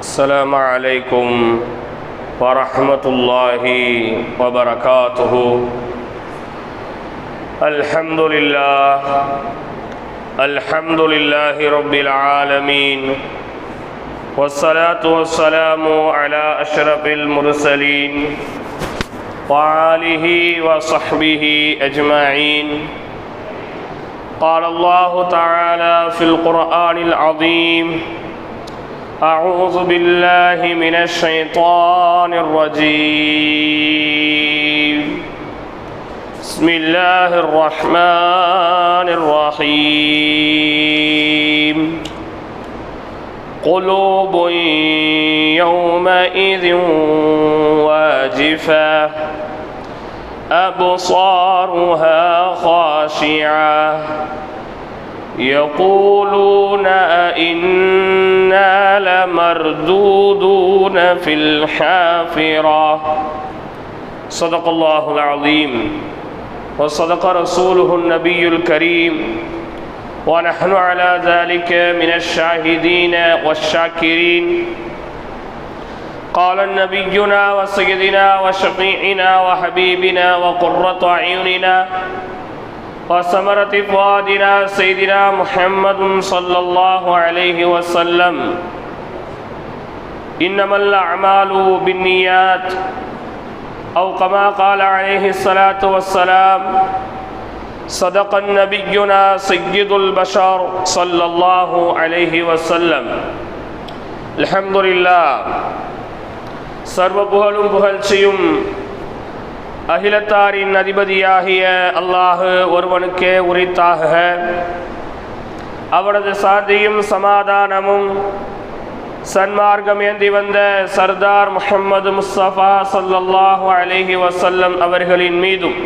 السلام عليكم ورحمة الله وبركاته. الحمد لله الحمد لله رب العالمين والصلاة والسلام على أشرف المرسلين وآله وصحبه أجمعين. قال الله تعالى في القرآن العظيم أعوذ بالله من الشيطان الرجيم. بسم الله الرحمن الرحيم. قلوب يومئذ واجفة أبصارها خاشعة. يقولون أئنا لمردودون في الحافرة. صدق الله العظيم. وصدق رسوله النبي الكريم. ونحن على ذلك من الشاهدين والشاكرين. قال نبينا وسيدنا وشفيعنا وحبيبنا وقرة أعيننا وثمرة فؤادنا سيدنا محمد صلى الله عليه وسلم. إنما الأعمال بالنيات أو كما قال عليه الصلاة والسلام صدق نبينا سيد البشر صلى الله عليه وسلم. الحمد لله. സർവപുഹലും പുഹൽച്ചയും அகிலத்தாரின் அதிபதியாகிய அல்லாஹு ஒருவனுக்கே உரித்தாக அவனது சாந்தியும் சமாதானமும் சன்மார்க்கம் ஏந்தி வந்த சர்தார் முஹம்மது முஸ்தபா சல்லல்லாஹு அலைஹி வசல்லம் அவர்களின் மீதும்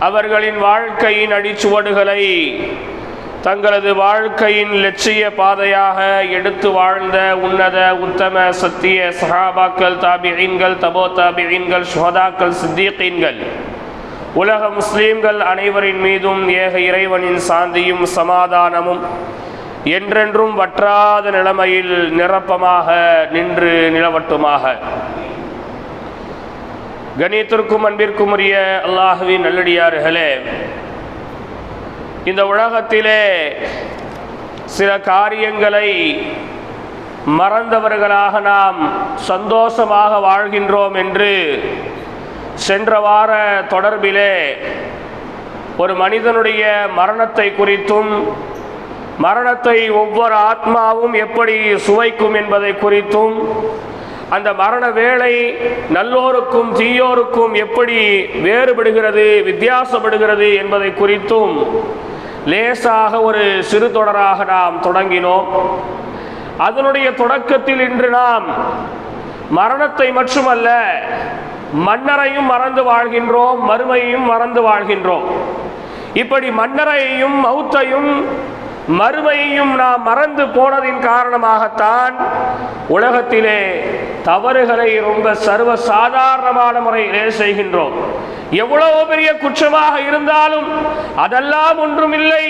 அவர்களின் வாழ்க்கையின் அடிச்சுவடுகளை தங்களது வாழ்க்கையின் லட்சிய பாதையாக எடுத்து வாழ்ந்த உன்னத உத்தம சத்திய சஹாபாக்கள் தாபியீன்கள் தபோ தாபியீன்கள் சுஹதாக்கள் சித்தியீன்கள் உலக முஸ்லீம்கள் அனைவரின் மீதும் ஏக இறைவனின் சாந்தியும் சமாதானமும் என்றென்றும் வற்றாத நிலைமையில் நிரப்பமாக நின்று நிலவட்டுமாக. கணித்திற்கும் அன்பிற்கும் உரிய அல்லாஹுவின் நல்லடியார்களே இந்த உலகத்திலே சில காரியங்களை மறந்தவர்களாக நாம் சந்தோஷமாக வாழ்கின்றோம் என்று சென்ற வார தொடர்பிலே ஒரு மனிதனுடைய மரணத்தை குறித்தும் மரணத்தை ஒவ்வொரு ஆத்மாவும் எப்படி சுவைக்கும் என்பதை குறித்தும் அந்த மரண வேலை நல்லோருக்கும் தீயோருக்கும் எப்படி வேறுபடுகிறது வித்தியாசப்படுகிறது என்பதை குறித்தும் லேசாக ஒரு சிறு தொடராக நாம் தொடங்கினோம். அதனுடைய தொடக்கத்தில் இன்று நாம் மரணத்தை மட்டுமல்ல மன்னரையும் மறந்து வாழ்கின்றோம் மறுமையையும் மறந்து வாழ்கின்றோம். இப்படி மன்னரையும் மௌத்தையும் மறுமையையும் நாம் மறந்து போனதின் காரணமாகத்தான் உலகத்திலே தவறுகளை ரொம்ப சர்வ சாதாரணமான முறையிலே செய்கின்றோம். எவ்வளவு பெரிய குற்றமாக இருந்தாலும் அதெல்லாம் ஒன்றும் இல்லை.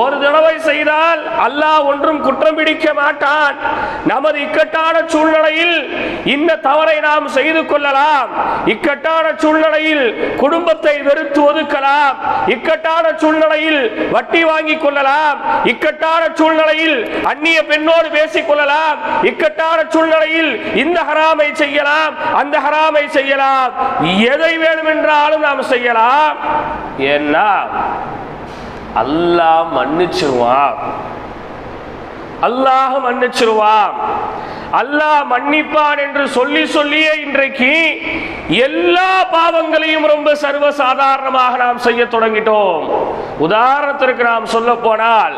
ஒரு தடவை செய்தால் அல்லாஹ் ஒன்றும் குற்றம் பிடிக்க மாட்டான். நமது இக்கட்டான சூழ்நிலையில் இந்த தவறை நாம் செய்து கொள்ளலாம். இக்கட்டான சூழ்நிலையில் குடும்பத்தை வெறுத்து ஒதுக்கலாம். இக்கட்டான சூழ்நிலையில் வட்டி வாங்கி கொள்ளலாம். இக்கட்டான சூழ்நிலையில் அந்நிய பெண்ணோடு பேசிக் கொள்ளலாம். இக்கட்டான சூழ்நிலையில் இந்த ஹராமை செய்யலாம். அந்த ஹராமை செய்யலாம். எதை வேணும் நாம் செய்யலாம். ஏன்னா அல்லாஹ் மன்னிச்சிருவான். அல்லாஹ் மன்னிச்சிருவான். அல்லாஹ் மன்னிப்பான் என்று சொல்லி சொல்லியே இன்றைக்கு எல்லா பாவங்களையும் ரொம்ப சர்வ சாதாரணமாக நாம் செய்ய தொடங்கிட்டோம். உதாரணத்திற்கு நாம் சொல்ல போனால்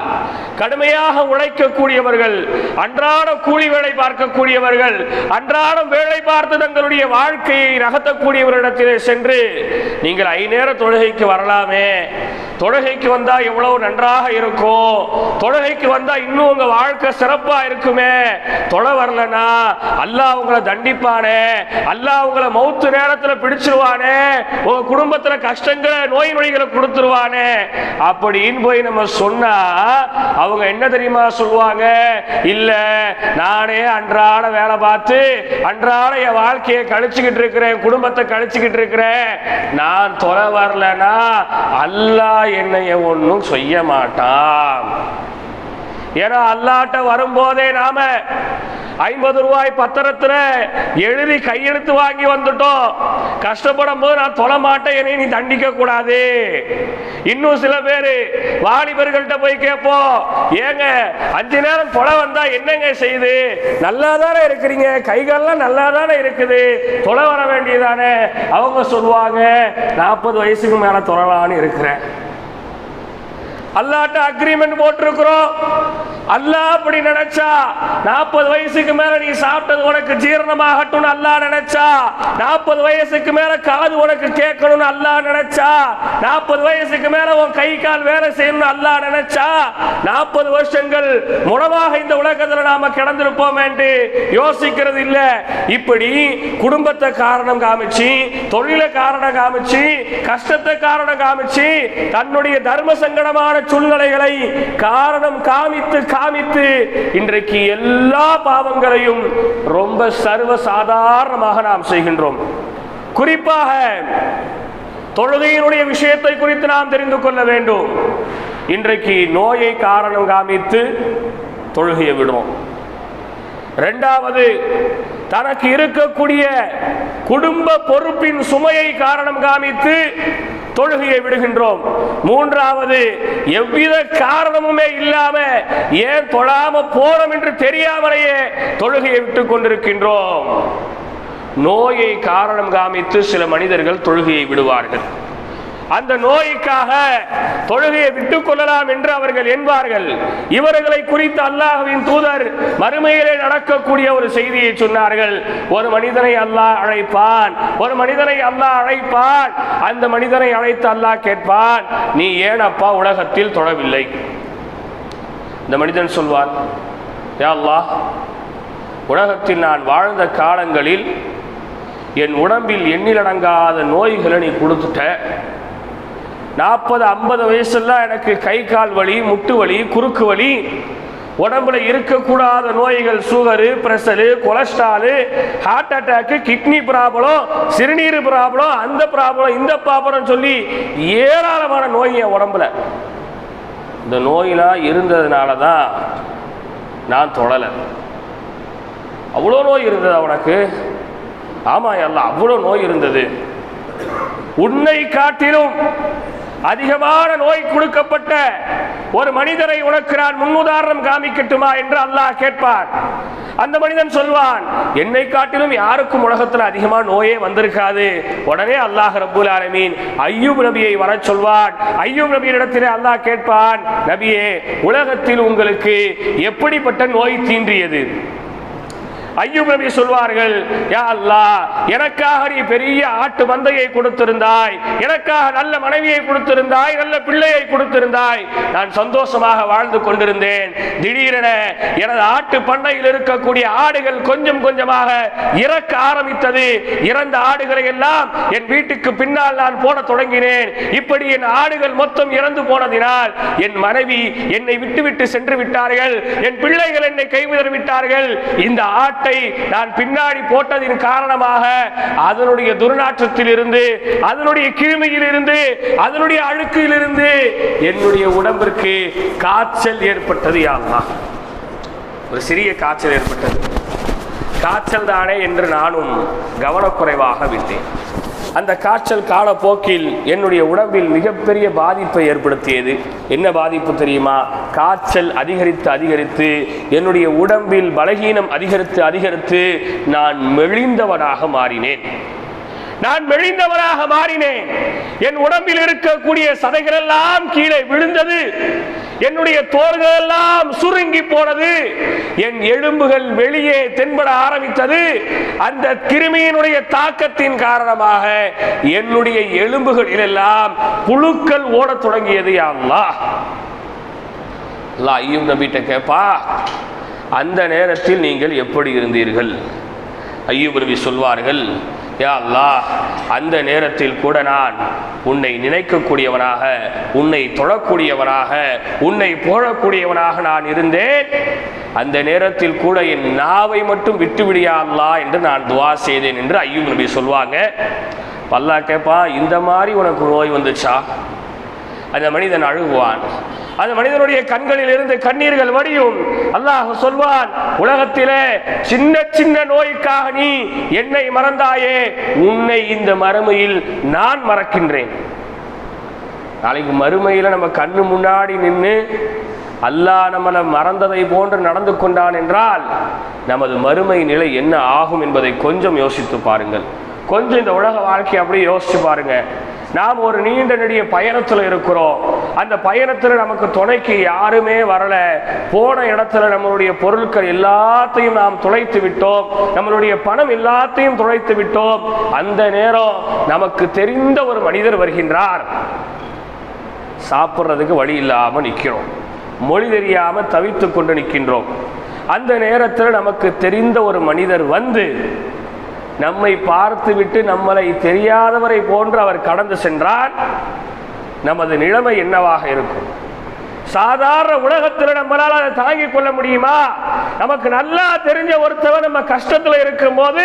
கடுமையாக உழைக்கக்கூடியவர்கள் அன்றாட கூலி வேலை பார்க்கக்கூடியவர்கள் அன்றாடம் வேலை பார்த்து தங்களுடைய வாழ்க்கையை நகர்த்தக்கூடியவரிடத்திலே சென்று நீங்கள் ஐநேர தொழுகைக்கு வரலாமே. தொழுகைக்கு வந்தா எவ்வளவு நன்றாக இருக்கும் தொழுகைக்கு வந்தா இன்னும் உங்க வாழ்க்கை சிறப்பா இருக்குமே. தொலை வரலனா அல்லாஹ் உங்களை தண்டிப்பானே அல்லாஹ் உங்களை மௌத்து நேரத்துல பிடிச்சிருவானே உங்க குடும்பத்துல கஷ்டங்களை நோய் நொடிகளை கொடுத்துருவானே. அப்படின்னு போய் நம்ம சொன்னா அவங்க என்ன தெரியுமா சொல்லுவாங்க? இல்ல நானே அன்றாட வேலை பார்த்து அன்றாட என் வாழ்க்கையை கழிச்சுக்கிட்டு இருக்கிறேன் குடும்பத்தை கழிச்சுக்கிட்டு இருக்கிறேன். நான் தொலை வரலன்னா அல்லாஹ் என்னைய ஒன்றும் செய்ய மாட்டான். ஏன்னா அல்லாட்ட வரும்போதே நாம ஐம்பது ரூபாய் பத்திரத்துல எழுதி கையெழுத்து வாங்கி வந்துட்டோம். கஷ்டப்படும் போது நான் தொலை மாட்டேன் என்னை நீ தண்டிக்க கூடாது. இன்னும் சில பேர் வாலிபர்கள்ட்ட போய் கேட்போம் ஏங்க அஞ்சு நேரம் தொலை வந்தா என்னங்க செய்யுது நல்லா தானே இருக்கிறீங்க? கைகள்லாம் நல்லா தானே இருக்குது? தொலை வர வேண்டியதானே? அவங்க சொல்லுவாங்க நாற்பது வயசுக்கு மேல தொழலான்னு இருக்கிறேன். அல்லாட்ட அக்ரிமெண்ட் போட்டிருக்கிறோம். அல்லாஹ் அப்படி நினைச்சா நாற்பது வயசுக்கு மேல நீ சாப்பிட்டது உனக்கு ஜீரணமாகட்டும்னு அல்லா நினைச்சா நாற்பது வயசுக்கு மேல காது உனக்கு கேட்கணும்னு அல்லா நினைச்சா நாற்பது வயசுக்கு மேல உன் கை கால் வேலை செய்யணும்னு அல்லாஹ் நினைச்சா நாற்பது வருஷங்கள் முடமாக இந்த உலகத்துல நாம கிடந்திருப்போம் என்று யோசிக்கிறது இல்ல. இப்படி குடும்பத்தை காரணம் காமிச்சு தொழிலை காரணம் காமிச்சு கஷ்டத்தை காரணம் காமிச்சு தன்னுடைய தர்ம சங்கடமான சூழ்நிலைகளை காரணம் காமித்து காமித்து இன்றைக்கு எல்லா பாவங்களையும் ரொம்ப சர்வ சாதாரணமாக நாம் செய்கின்றோம். குறிப்பாக தொழுகையினுடைய விஷயத்தை குறித்து நாம் தெரிந்து கொள்ள வேண்டும். இன்றைக்கு நோயை காரணம் காமித்து தொழுகையை விடுவோம். இரண்டாவது தனக்கு இருக்கக்கூடிய குடும்ப பொறுப்பின் சுமையை காரணம் காமித்து தொழுகையை விடுகின்றோம். மூன்றாவது எவ்வித காரணமுமே இல்லாம ஏன் தொழாம போறோம் என்று தெரியாமலேயே தொழுகையை விட்டுக் கொண்டிருக்கின்றோம். நோயை காரணம் காமித்து சில மனிதர்கள் தொழுகையை விடுவார்கள். அந்த நோய்க்காக தொழுகையை விட்டுக் கொள்ளலாம் என்று அவர்கள் என்பார்கள். இவர்களை குறித்து அல்லாஹுவின் தூதர் மறுமையிலே நடக்கக்கூடிய ஒரு செய்தியை சொன்னார்கள். ஒரு மனிதனை அல்லாஹ் அழைப்பான். ஒரு மனிதனை அல்லாஹ் அழைப்பான். அந்த மனிதனை அழைத்து அல்லாஹ் கேட்பான் நீ ஏனப்பா உலகத்தில் தொழவில்லை? இந்த மனிதன் சொல்வான் யா அல்லாஹ் உலகத்தில் நான் வாழ்ந்த காலங்களில் என் உடம்பில் எண்ணிலடங்காத நோய்களை நீ கொடுத்துட்ட. நாற்பது ஐம்பது வயசுலாம் எனக்கு கை கால் வலி முட்டு வலி குறுக்கு வலி உடம்புல இருக்கக்கூடாத நோய்கள் sugar pressure cholesterol heart attack kidney problem சிறுநீர் ப்ராப்ளம் அந்த ப்ராப்ளம் இந்த ப்ராப்ளம் சொல்லி ஏராளமான நோய் என் உடம்புல. இந்த நோயெலாம் இருந்ததுனால தான் நான் தொடலை. அவ்வளோ நோய் இருந்ததா உனக்கு? ஆமா எல்லாம் அவ்வளோ நோய் இருந்தது. உன்னை காட்டிலும் அதிகமான நோய் கொடுக்கப்பட்ட ஒரு மனிதரை உனக்கு நான் முன்னுதாரணம் காமிக்கட்டுமா என்று அல்லாஹ் கேட்பான். அந்த மனிதன் சொல்வான் என்னை காட்டிலும் யாருக்கும் உலகத்தில் அதிகமான நோயே வந்திருக்காது. உடனே அல்லாஹ் ரபுல் ஆலமீன் ஐயூப் நபியை வரச் சொல்வான். ஐயூப் நபியிடத்திலே அல்லாஹ் கேட்பான் நபியே உலகத்தில் உங்களுக்கு எப்படிப்பட்ட நோய் தீன்றியது? ஐயூப் நபி சொல்வார்கள் யா அல்லா எனக்காக நீ பெரிய ஆட்டு மந்தையை கொடுத்திருந்தாய் எனக்காக நல்ல மனைவியை கொடுத்திருந்தாய் நல்ல பிள்ளையை கொடுத்திருந்தாய். நான் சந்தோஷமாக வாழ்ந்து கொண்டிருந்தேன். திடீரென எனது ஆட்டு பண்ணையில் இருக்கக்கூடிய ஆடுகள் கொஞ்சம் கொஞ்சமாக இறக்க ஆரம்பித்தது. இறந்த ஆடுகளை எல்லாம் என் வீட்டுக்கு பின்னால் நான் போட தொடங்கினேன். இப்படி என் ஆடுகள் மொத்தம் இறந்து போனதினால் என் மனைவி என்னை விட்டுவிட்டு சென்று விட்டார்கள். என் பிள்ளைகள் என்னை கைவிதறி விட்டார்கள் இந்த ஆட்டு நான் பின்னாடி போட்டதின் காரணமாக அதனுடைய துர்நாற்றத்தில் இருந்து அதனுடைய கிருமியில் இருந்து அதனுடைய அழுக்கில் இருந்து என்னுடைய உடம்பிற்கு காய்ச்சல் ஏற்பட்டது யாருமா ஒரு சிறிய காய்ச்சல் ஏற்பட்டது. காய்ச்சல் தானே என்று நானும் கவனக்குறைவாக விட்டேன். அந்த காய்ச்சல் காலப்போக்கில் என்னுடைய உடம்பில் மிகப்பெரிய பாதிப்பை ஏற்படுத்தியது. என்ன பாதிப்பு தெரியுமா? காய்ச்சல் அதிகரித்து அதிகரித்து என்னுடைய உடம்பில் பலகீனம் அதிகரித்து அதிகரித்து நான் மெலிந்தவனாக மாறினேன். நான் மெலிந்தவனாக மாறினேன். என் உடம்பில் இருக்கக்கூடிய சதைகள் எல்லாம் கீழே விழுந்தது. என்னுடைய தோள்கள் எல்லாம் சுருங்கி போனது. என் எலும்புகள் வெளியே தென்பட ஆரம்பித்தது. அந்த கிருமியினுடைய தாக்கத்தின் காரணமாக என்னுடைய எலும்புகளில் எல்லாம் புழுக்கள் ஓடத் தொடங்கியது அல்லா ஐயும் நம்பிட்ட கேப்பா அந்த நேரத்தில் நீங்கள் எப்படி இருந்தீர்கள்? ஐயூப் சொல்வார்கள் யா அல்லா அந்த நேரத்தில் கூட நான் உன்னை நினைக்கக்கூடியவனாக உன்னை தொழக்கூடியவனாக உன்னை போழக்கூடியவனாக நான் இருந்தேன். அந்த நேரத்தில் கூட என் நாவை மட்டும் விட்டுவிடியா அல்லாஹ் என்று நான் துவா செய்தேன் என்று ஐயூப் நபி சொல்வாங்க. பல்லா கேட்பா இந்த மாதிரி உனக்கு நோய் வந்துச்சா? அந்த மனிதன் அழுகுவான். அந்த மனிதனுடைய கண்களில் இருந்து கண்ணீர்கள் வடியும். அல்லாஹ் சொல்வான் உலகத்திலே சின்ன சின்ன நோய்க்காக நீ என்னை மறந்தாயே உன்னை இந்த மறுமையில் நான் மறக்கின்றேன். நாளைக்கு மறுமையில நம்ம கண்ணு முன்னாடி நின்று அல்லாஹ் நம்மளை மறந்ததை போன்று நடந்து கொண்டான் என்றால் நமது மறுமை நிலை என்ன ஆகும் என்பதை கொஞ்சம் யோசித்து பாருங்கள். கொஞ்சம் இந்த உலக வாழ்க்கையை அப்படியே யோசிச்சு பாருங்க. நாம் ஒரு நீண்ட நெடிய பயணத்தில் இருக்கிறோம். அந்த பயணத்தில் நமக்கு துணைக்கு யாருமே வரல. போன இடத்துல நம்மளுடைய பொருட்கள் எல்லாத்தையும் நாம் துளைத்து விட்டோம். நம்மளுடைய பணம் எல்லாத்தையும் துளைத்து விட்டோம். அந்த நேரம் நமக்கு தெரிந்த ஒரு மனிதர் வருகின்றார். சாப்பிட்றதுக்கு வழி இல்லாம நிற்கிறோம் மொழி தெரியாம தவித்து கொண்டு நிற்கின்றோம் அந்த நேரத்தில் நமக்கு தெரிந்த ஒரு மனிதர் வந்து நம்மை பார்த்துவிட்டு நம்மளை தெரியாதவரை போன்று அவர் கடந்து சென்றார். நமது நிலைமை என்னவாக இருக்கும்? சாதாரண உலகத்தில் நம்மளால் அதை தாங்கிக் கொள்ள முடியுமா? நமக்கு நல்லா தெரிஞ்ச ஒருத்தவன் நம்ம கஷ்டத்தில் இருக்கும் போது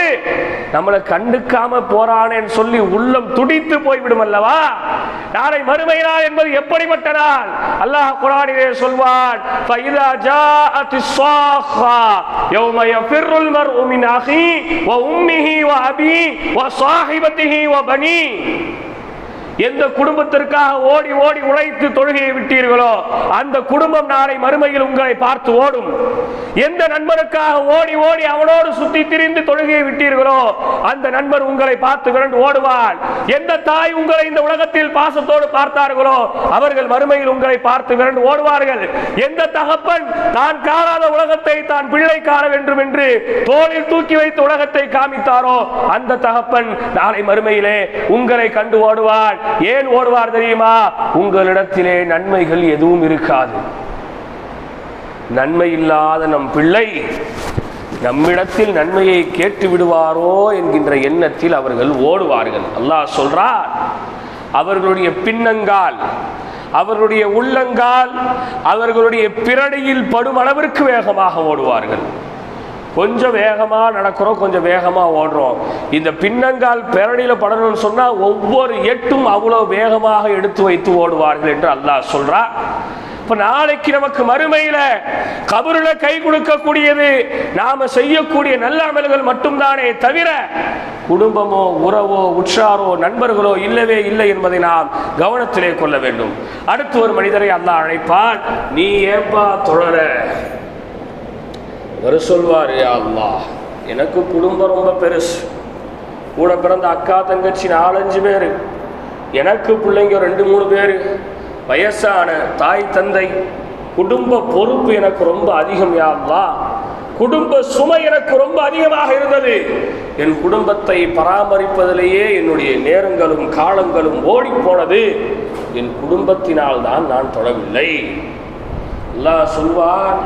நம்மளை கண்டுக்காம போறானேன்னு சொல்லி உள்ளம் துடித்து போய்விடும் அல்லவா? நாளை மறுமை என்பது எப்படிப்பட்ட நாள்? அல்லாஹ் குரானிலே சொல்வான் ஃபைதா ஜாஅத்தி ஸாஹா யௌம யஃபிருல் மர்உ மின் அஹி வ உம்மிஹி வ வ ஸாஹிபத்திஹி வ பனி. எந்த குடும்பத்திற்காக ஓடி ஓடி உழைத்து தொழுகையை விட்டீர்களோ அந்த குடும்பம் நாளை மறுமையில் உங்களை பார்த்து ஓடும். எந்த நண்பருக்காக ஓடி ஓடி அவனோடு சுத்தி திரிந்து தொழுகையை விட்டீர்களோ அந்த நண்பர் உங்களை பார்த்து விரண்டு ஓடுவார் எந்த தாய் உங்களை இந்த உலகத்தில் பாசத்தோடு பார்த்தார்களோ அவர்கள் மறுமையில் உங்களை பார்த்து விரண்டு ஓடுவார்கள். எந்த தகப்பன் தான் காணாத உலகத்தை தான் பிள்ளை காண வேண்டும் என்று தோளில் தூக்கி வைத்து உலகத்தை காமித்தாரோ அந்த தகப்பன் நாளை மறுமையிலே உங்களை கண்டு ஓடுவார் ஏன் ஓடுவார் தெரியுமா? உங்களிடத்திலே நன்மைகள் எதுவும் இருக்காது. நன்மை இல்லாத நம் பிள்ளை நம்மிடத்தில் நன்மையை கேட்டு விடுவாரோ என்கின்ற எண்ணத்தில் அவர்கள் ஓடுவார்கள். அல்லாஹ் சொல்றார் அவர்களுடைய பின்னங்கால் அவர்களுடைய உள்ளங்கால் அவர்களுடைய பிரடியில் படும் அளவிற்கு வேகமாக ஓடுவார்கள். கொஞ்சம் வேகமாக நடக்கிறோம் கொஞ்சம் வேகமாக ஓடுறோம். இந்த பின்னங்கால் பேரணியில் படணும்னு சொன்னால் ஒவ்வொரு எட்டும் அவ்வளோ வேகமாக எடுத்து வைத்து ஓடுவார்கள் என்று அல்லாஹ் சொல்கிறா இப்போ நாளைக்கு நமக்கு மறுமையில் கபருல கை கொடுக்கக்கூடியது நாம செய்யக்கூடிய நல்ல அமல்கள் மட்டும்தானே தவிர குடும்பமோ உறவோ உற்றாரோ நண்பர்களோ இல்லவே இல்லை என்பதை நாம் கவனத்திலே கொள்ள வேண்டும். அடுத்து ஒரு மனிதரை அல்லாஹ் அழைப்பான் நீ ஏப்பா தொடர அவர் சொல்வார் யா எனக்கு குடும்பம் ரொம்ப பெருசு. கூட பிறந்த அக்கா தங்கச்சி நாலஞ்சு பேர். எனக்கு பிள்ளைங்க ரெண்டு மூணு பேர். வயசான தாய் தந்தை. குடும்ப பொறுப்பு எனக்கு ரொம்ப அதிகம் யாவா குடும்ப சுமை எனக்கு ரொம்ப அதிகமாக இருந்தது. என் குடும்பத்தை பராமரிப்பதிலேயே என்னுடைய நேரங்களும் காலங்களும் ஓடி போனது என் குடும்பத்தினால் தான் நான் தொடவில்லை. அல்லாஹ் சொல்வான்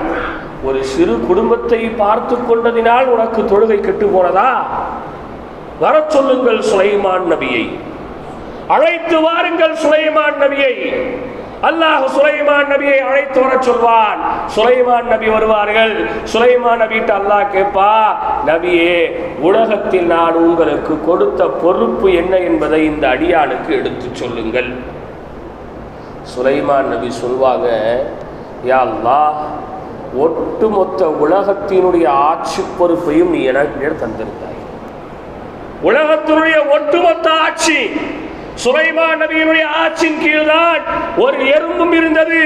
ஒரு சிறு குடும்பத்தை பார்த்து கொண்டதினால் உனக்கு தொழுகை கெட்டு போனதா? வர சொல்லுங்கள் சுலைமான் நபியை. அழைத்து வாருங்கள் சுலைமான் நபியை. அல்லாஹ் சுலைமான் நபியை அழைத்து வர சொல்வான். சுலைமான் நபி வருவார்கள். சுலைமான் நபிட்டு அல்லாஹ் கேட்பா நபியே உலகத்தில் நான் உங்களுக்கு கொடுத்த பொறுப்பு என்ன என்பதை இந்த அடியானுக்கு எடுத்து சொல்லுங்கள். சுலைமான் நபி சொல்வாங்க யா அல்லாஹ் ஒட்டுமொத்த உலகத்தினுடைய ஆட்சி பொறுப்பையும் நீ எனக்கு தந்திருந்தாய். உலகத்தினுடைய ஒட்டுமொத்த ஆட்சி சுலைமான் நபியினுடைய ஆட்சியின் கீழ்தான். ஒரு எறும்பும் இருந்தது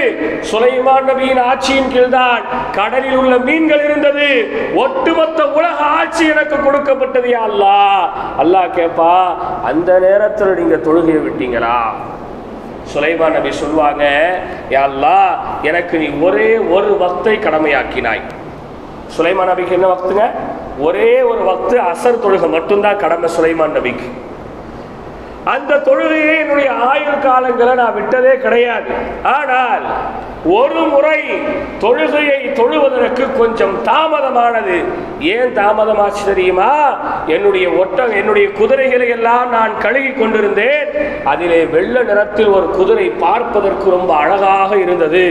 சுலைமான் நபியின் ஆட்சியின் கீழ்தான். கடலில் உள்ள மீன்கள் இருந்தது. ஒட்டுமொத்த உலக ஆட்சி எனக்கு கொடுக்கப்பட்டது யா அல்லா அல்லாஹ் கேப்பா அந்த நேரத்தில் நீங்க தொழுகையை விட்டீங்களா? சுலைமான் நபி சொல்லுவாங்க யாழ்லா எனக்கு நீ ஒரே ஒரு வக்தை கடமையாக்கினாய். சுலைமான் நபிக்கு என்ன வக்துங்க? ஒரே ஒரு வக்து அசர் தொழுகை மட்டும்தான் கடமை சுலைமான் நபிக்கு. அந்த தொழுகையை என்னுடைய ஆயுள் காலங்களை நான் விட்டதே கிடையாது. ஆனால் ஒரு முறை தொழுகையை தொழுவதற்கு கொஞ்சம் தாமதமானது. ஏன் தாமதமாச்சு தெரியுமா? என்னுடைய ஒட்டம் என்னுடைய குதிரைகளை எல்லாம் நான் கழுகி கொண்டிருந்தேன். அதிலே வெள்ள நிறத்தில் ஒரு குதிரை பார்ப்பதற்கு ரொம்ப அழகாக இருந்தது.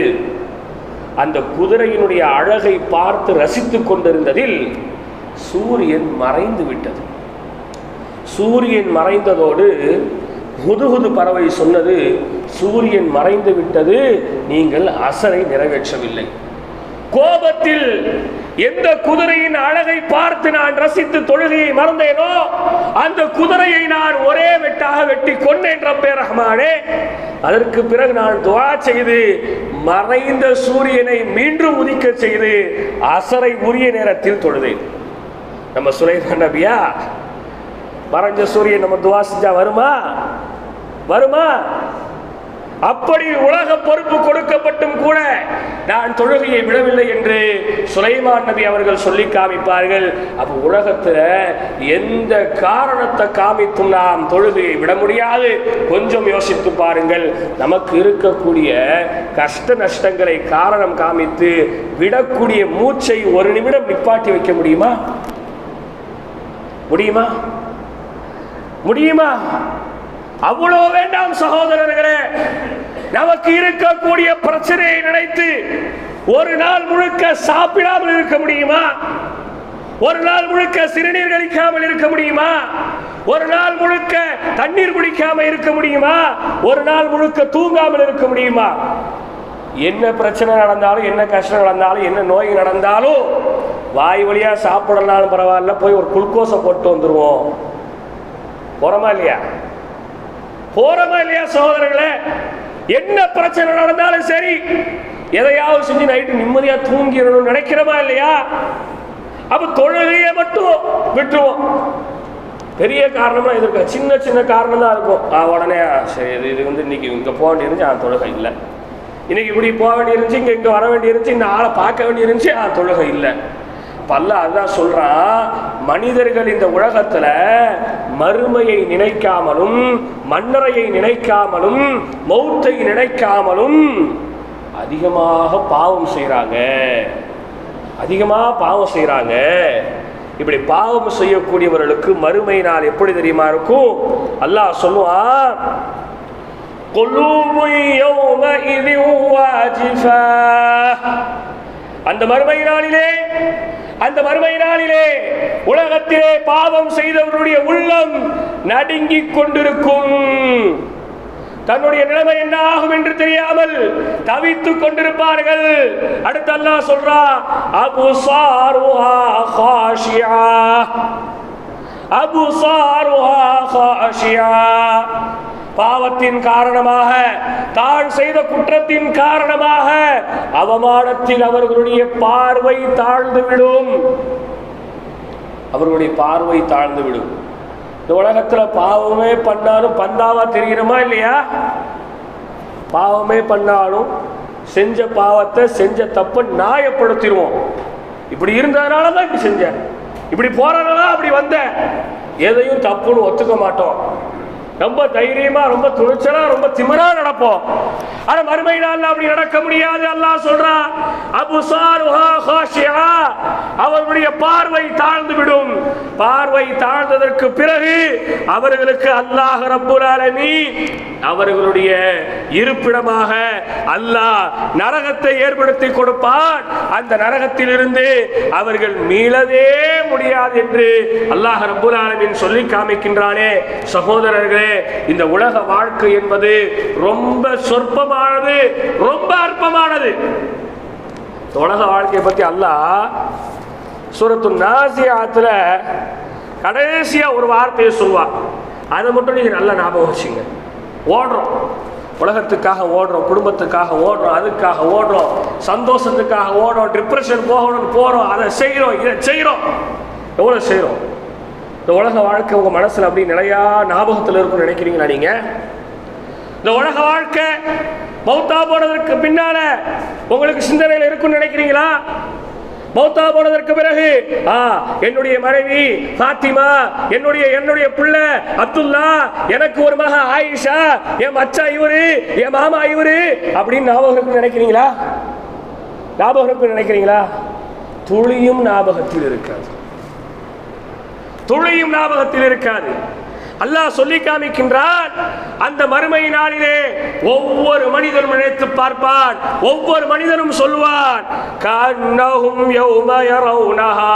அந்த குதிரையினுடைய அழகை பார்த்து ரசித்துக் கொண்டிருந்ததில் சூரியன் மறைந்து விட்டது. சூரியன் மறைந்ததோடு முதுகுது பறவை சொன்னது சூரியன் மறைந்து விட்டது நீங்கள் அசரை நிறைவேற்றவில்லை. கோபத்தில் எந்த குதிரையின் அழகை பார்த்து நான் ரசித்து தொழுகையை மறந்தேனோ அந்த குதிரையை நான் ஒரே வெட்டாக வெட்டி கொண்டேன் ரப்பே ரஹ்மானே. அதற்கு பிறகு நான் துவா செய்து மறைந்த சூரியனை மீண்டும் உதிக்க செய்து அசரை உரிய நேரத்தில் தொழுதேன். நம்ம சுலைமான் நபியா மறைஞ்ச சூரியன் நம்ம துவா செஞ்சா வருமா? வருமா? அப்படி உலக பொறுப்பு கொடுக்கப்பட்டும் கூட நான் தொழுகையை விடவில்லை என்று சுலைமான் நபி அவர்கள் சொல்லி காமிப்பார்கள். அப்ப உலகத்துல எந்த காரணத்தை காமித்தும் நாம் தொழுகையை விட முடியாது. கொஞ்சம் யோசித்து பாருங்கள். நமக்கு இருக்கக்கூடிய கஷ்ட நஷ்டங்களை காரணம் காமித்து விடக்கூடிய மூச்சை ஒரு நிமிடம் நிப்பாட்டி வைக்க முடியுமா? முடியுமா? முடியுமா? அவ்வளவு வேண்டாம் சகோதரர்களே. நமக்கு இருக்கக்கூடிய பிரச்சனையை நினைத்து ஒரு நாள் முழுக்க சாப்பிடாமல் இருக்க முடியுமா? ஒரு நாள் முழுக்க சிறுநீர் கழிக்காமல் இருக்க முடியுமா? ஒரு நாள் முழுக்க தண்ணீர் குடிக்காம இருக்க முடியுமா? ஒரு நாள் முழுக்க தூங்காமல் இருக்க முடியுமா? என்ன பிரச்சனை நடந்தாலும் என்ன கஷ்டம் நடந்தாலும் என்ன நோய் நடந்தாலும் வாய் வழியா சாப்பிடலாலும் பரவாயில்ல போய் ஒரு குளுக்கோஸை போட்டு வந்துருவோம். போறோமா இல்லையா? போறோமா இல்லையா சகோதரர்களே? என்ன பிரச்சனை நடந்தாலும் சரி எதையாவது செஞ்சு நைட்டு நிம்மதியா தூங்கிடணும்னு நினைக்கிறோமா இல்லையா? அப்ப தொழுகையை மட்டும் விட்டுருவோம். பெரிய காரணமா இது இருக்கா சின்ன சின்ன காரணம் தான் இருக்கும் உடனே சரி இது இது வந்து இன்னைக்கு இங்கே போக வேண்டியிருந்துச்சு ஆ தொழுகை இல்லை. இன்னைக்கு இப்படி போக வேண்டியிருந்துச்சு இங்கே இங்கே வர வேண்டியிருந்துச்சு இந்த ஆளை பார்க்க வேண்டியிருந்துச்சு ஆ தொழுகை இல்லை. பல்ல அதான் சொல்றான் மனிதர்கள் இந்த உலகத்துல மறுமையை நினைக்காமலும் மன்னரையை நினைக்காமலும் மௌத்தை நினைக்காமலும் அதிகமாக பாவம் செய்கிறாங்க அதிகமாக பாவம் செய்கிறாங்க இப்படி பாவம் செய்யக்கூடியவர்களுக்கு மறுமை நாள் எப்படி தெரியுமா இருக்கும்? அல்லாஹ் சொல்லுவான் அந்த மறுமை நாளிலே அந்த மறுமை நாளிலே உலகத்திலே பாவம் செய்தவருடைய உள்ளம் நடுங்கிக் கொண்டிருக்கும். தன்னுடைய நிலைமை என்ன ஆகும் என்று தெரியாமல் தவித்துக் கொண்டிருப்பார்கள். அடுத்து அல்லாஹ் சொல்றா அபு சாருஹா காஷியா. அபு சாருஹா பாவத்தின் காரணமாக தான் செய்த குற்றத்தின் காரணமாக அவமானத்தில் அவர்களுடைய பார்வை தாழ்ந்து விடும் அவர்களுடைய பார்வை தாழ்ந்து விடும் இந்த உலகத்துல பாவமே பண்ணாலும் பந்தாவா தெரிகிறோமா இல்லையா? பாவமே பண்ணாலும் செஞ்ச பாவத்தை செஞ்ச தப்பை நியாயப்படுத்திடுவோம். இப்படி இருந்ததுனால தான் இப்படி செஞ்சேன். இப்படி போறதுனால அப்படி வந்தேன். எதையும் தப்புன்னு ஒத்துக்க மாட்டோம். ரொம்ப தைரியமா ரொம்ப துணிச்சலா ரொம்ப திமிரா நடப்போம். ஆனா மறுமை நாள்ல அப்படி நடக்க முடியாது அல்லாஹ் சொல்றான் அபுசாருஹா காஷியா. அவர்களுடைய பார்வை தாழ்ந்து விடும். பார்வை தாழ்ந்ததற்கு பிறகு அவர்களுக்கு அல்லாஹ் ரப்புல் ஆலமீன் அவர்களுடைய இருப்பிடமாக அல்லாஹ் நரகத்தை ஏற்படுத்தி கொடுப்பான் அந்த நரகத்திலிருந்து அவர்கள் மீளவே முடியாது என்று அல்லாஹ் ரப்புல் ஆலமீன் சொல்லி காமிக்கின்றானே. சகோதரர்களே இந்த உலக வாழ்க்கை என்பது ரொம்ப சொற்பமானது ரொம்ப அற்பமானது. உலக வாழ்க்கையை பத்தி அல்லாஹ் சூரத்து நாசியாத்துல கடைசியா ஒரு வார்த்தையை சொல்வான் அதை மட்டும் நீங்க நல்லா ஞாபகம் வச்சுங்க ஓடுறோம். உலகத்துக்காக ஓடுறோம் குடும்பத்துக்காக ஓடுறோம் அதுக்காக ஓடுறோம் சந்தோஷத்துக்காக ஓடுறோம் டிப்ரெஷன் போகணும்னு போறோம் அதை செய்கிறோம் இதை செய்கிறோம் எவ்வளோ செய்கிறோம் இந்த உலக வாழ்க்கை உங்க மனசுல அப்படி நிலையா ஞாபகத்தில் இருக்கும்னு நினைக்கிறீங்களா நீங்க? இந்த உலக வாழ்க்கை மௌத்தா போனதற்கு பின்னால உங்களுக்கு சிந்தனையில் இருக்கும்னு நினைக்கிறீங்களா? மௌத்தா போனதற்கு பிறகு ஆ என்னுடைய மனைவி ஃபாத்திமா என்னுடைய என்னுடைய பிள்ளை அப்துல்லா எனக்கு ஒரு மக ஆயிஷா என் மச்சா இவரு என் மாமா இவரு அப்படின்னு ஞாபகம் இருக்குன்னு நினைக்கிறீங்களா? ஞாபகம் இருக்குன்னு நினைக்கிறீங்களா? துளியும் ஞாபகத்தில் இருக்காது. துளியும் ஞாபகத்தில் இருக்காது. அல்லாஹ் சொல்லி காமிக்கின்றான் அந்த மறுமை நாளிலே ஒவ்வொரு மனிதனும் நினைத்து பார்ப்பான் ஒவ்வொரு மனிதனும் சொல்வான் கன்னஹும் யௌம யரவுனஹா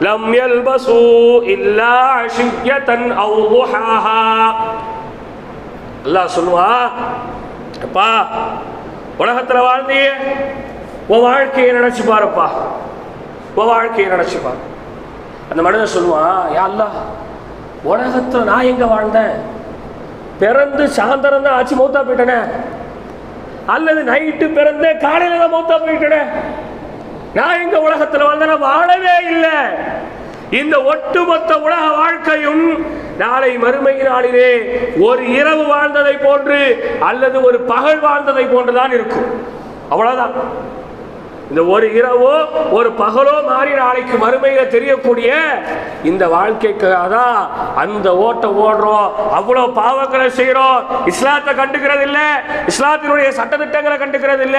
லம் யல்பசு இல்லா அஷியத்தன் அவு துஹாஹா. அல்லாஹ் சொல்லுவான் அப்பா உலகத்துல வாழ்ந்தியே உன் வாழ்க்கையை நினைச்சு பாருப்பா உன் வாழ்க்கையை நினைச்சு பாரு. அந்த மனிதன் சொல்லுவான் யா அல்லாஹ் உலகத்தில் நான் எங்கே வாழ்ந்தேன்? பிறந்து சாயந்தரம் தான் ஆச்சு மௌத்தா போயிட்டேனே. அல்லது நைட்டு பிறந்த காலையில் தான் மௌத்தா போயிட்டேனே. நான் எங்கள் உலகத்தில் வாழ்ந்தேன் வாழவே இல்லை. இந்த ஒட்டுமொத்த உலக வாழ்க்கையும் நாளை மறுமை நாளிலே ஒரு இரவு வாழ்ந்ததை போன்று அல்லது ஒரு பகல் வாழ்ந்ததை போன்றுதான் இருக்கும். அவ்வளவுதான். இந்த ஒரு இரவோ ஒரு பகலோ மாறி நாளைக்கு மறுமையில தெரியக்கூடிய இந்த வாழ்க்கைக்காக தான் அந்த ஓட்ட ஓடுறோம். அவ்வளோ பாவங்களை செய்கிறோம். இஸ்லாத்தை கண்டுக்கிறது இல்ல இஸ்லாத்தினுடைய சட்டத்திட்டங்களை கண்டுக்கிறது இல்ல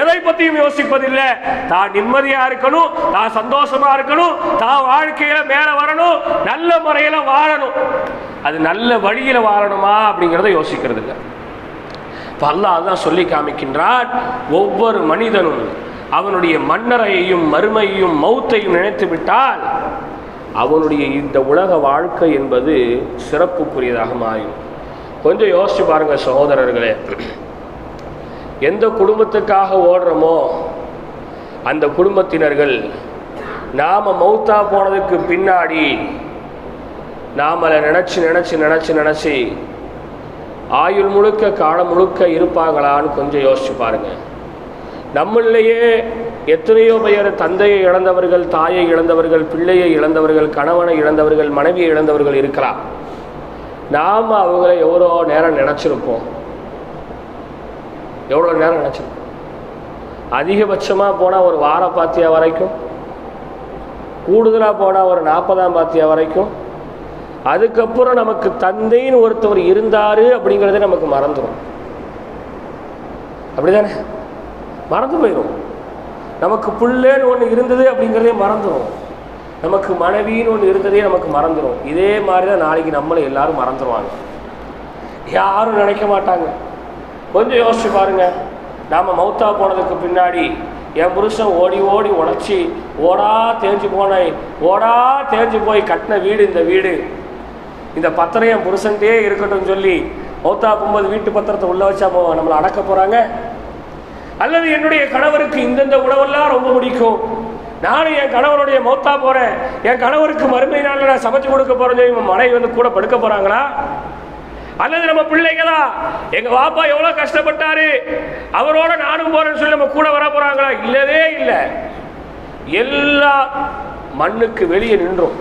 எதை பத்தியும் யோசிப்பதில்லை. தான் நிம்மதியா இருக்கணும் தான் சந்தோஷமா இருக்கணும் தான் வாழ்க்கையில மேல வரணும் நல்ல முறையில வாழணும். அது நல்ல வழியில வாழணுமா அப்படிங்கிறத யோசிக்கிறது இல்லை இப்போ அல்லாஹ் சொல்லி காமிக்கின்றான் ஒவ்வொரு மனிதனும் அவனுடைய மன்னரையையும் மறுமையையும் மௌத்தையும் நினைத்து விட்டால் அவனுடைய இந்த உலக வாழ்க்கை என்பது சிறப்புக்குரியதாக மாறும். கொஞ்சம் யோசிச்சு பாருங்கள் சகோதரர்களே. எந்த குடும்பத்துக்காக ஓடுறோமோ அந்த குடும்பத்தினர்கள் நாம் மௌத்தா போனதுக்கு பின்னாடி நாமளை நினச்சி நினச்சி நினச்சி நினச்சி ஆயுள் முழுக்க காலம் முழுக்க இருப்பாங்களான்னு கொஞ்சம் யோசிச்சு பாருங்கள் நம்மளிலேயே எத்தனையோ பேர் தந்தையை இழந்தவர்கள் தாயை இழந்தவர்கள் பிள்ளையை இழந்தவர்கள் கணவனை இழந்தவர்கள் மனைவியை இழந்தவர்கள் இருக்கலாம். நாம் அவங்கள எவ்வளோ நேரம் நினச்சிருப்போம்? எவ்வளோ நேரம் நினச்சிருப்போம்? அதிகபட்சமாக போனால் ஒரு வார பாத்தியா வரைக்கும்? கூடுதலாக போனால் ஒரு நாற்பதாம் பாத்தியா வரைக்கும்? அதுக்கப்புறம் நமக்கு தந்தைன்னு ஒருத்தவர் இருந்தாரு அப்படிங்கிறதே நமக்கு மறந்துடும் அப்படிதானே? மறந்து போயிடும் நமக்கு பிள்ளைன்னு ஒன்று இருந்தது அப்படிங்கிறதே மறந்துடும் நமக்கு மனைவின்னு ஒன்று இருந்ததே நமக்கு மறந்துடும் இதே மாதிரி தான் நாளைக்கு நம்மளை எல்லாரும் மறந்துடுவாங்க யாரும் நினைக்க மாட்டாங்க. கொஞ்சம் யோசிச்சு பாருங்க. நாம் மௌத்தா போனதுக்கு பின்னாடி என் புருஷன் ஓடி ஓடி உழைச்சி ஓடா தேஞ்சு போனேன் ஓடா தேஞ்சு போய் கட்டின வீடு இந்த வீடு. இந்த பத்திரம் என் புருஷன்டே இருக்கட்டும் சொல்லி மௌத்தா போகும்போது வீட்டு பத்திரத்தை உள்ளே வச்சா நம்மளை அடக்க போகிறாங்க அல்லது என்னுடைய கணவருக்கு இந்தந்த உணவெல்லாம் ரொம்ப பிடிக்கும். நானும் என் கணவனுடைய மௌத்தா போறேன். என் கணவருக்கு மறுமை நாளில் நான் சமைச்சு கொடுக்க போகிறேன் சொல்லி மனைவி வந்து கூட படுக்க போறாங்களா? அல்லது நம்ம பிள்ளைங்களா எங்க வாப்பா எவ்வளவு கஷ்டப்பட்டாரு? அவரோட நானும் போறேன்னு சொல்லி நம்ம கூட வர போறாங்களா? இல்லவே இல்லை. எல்லா மண்ணுக்கு வெளியே நின்றோம்.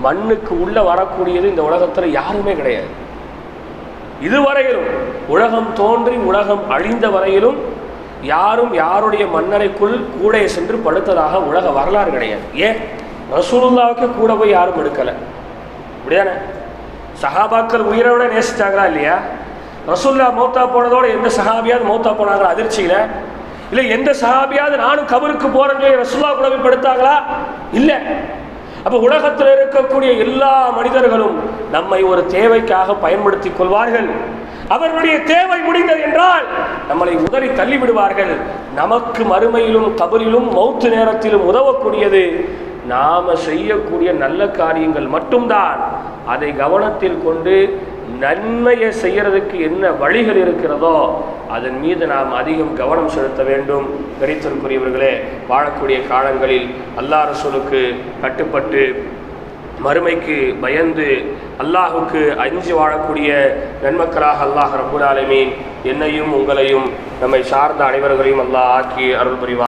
மண்ணுக்கு உள்ள வரக்கூடியது இந்த உலகத்தில் யாருமே கிடையாது. இதுவரையிலும் உலகம் தோன்றி உலகம் அழிந்த வரையிலும் யாரும் யாருடைய மன்னரைக்குள் கூட சென்று படுத்ததாக உலக வரலாறு கிடையாது. ஏன்? ரசூலுல்லாவுக்கு கூட போய் யாரும் எடுக்கலை. இப்படிதானே? சஹாபாக்கள் உயிரோட நேசித்தாங்களா நேசிச்சாங்களா இல்லையா? ரசூல்லா மௌத்தா போனதோட எந்த சஹாபியாவது மௌத்தா போனாங்களா? அதிர்ச்சியில்? இல்லை எந்த சஹாபியாவது நானும் கபருக்கு போகிறேன்னு சொல்லி ரசூல்லா கூட போய் படுத்தாங்களா? இல்லை. அப்ப உலகத்தில் இருக்கக்கூடிய எல்லா மனிதர்களும் நம்மை ஒரு தேவைக்காக பயன்படுத்திக் கொள்வார்கள். அவர்களுடைய தேவை முடிந்தது என்றால் நம்மளை உதறி தள்ளிவிடுவார்கள். நமக்கு மறுமையிலும் கபரிலும் மௌத்து நேரத்திலும் உதவக்கூடியது நாம செய்யக்கூடிய நல்ல காரியங்கள் மட்டும்தான். அதை கவனத்தில் கொண்டு நன்மையை செய்யறதுக்கு என்ன வழிகள் இருக்கிறதோ அதன் மீது நாம் அதிகம் கவனம் செலுத்த வேண்டும். கரித்திற்குரியவர்களே வாழக்கூடிய காலங்களில் அல்லாஹ் ரசூலுக்கு கட்டுப்பட்டு மறுமைக்கு பயந்து அல்லாஹுக்கு அஞ்சு வாழக்கூடிய நன்மக்களாக அல்லாஹ் ரபுல் ஆலமீன் என்னையும் உங்களையும் நம்மை சார்ந்த அனைவர்களையும் அல்லாஹ் ஆக்கி அருள் புரிவார்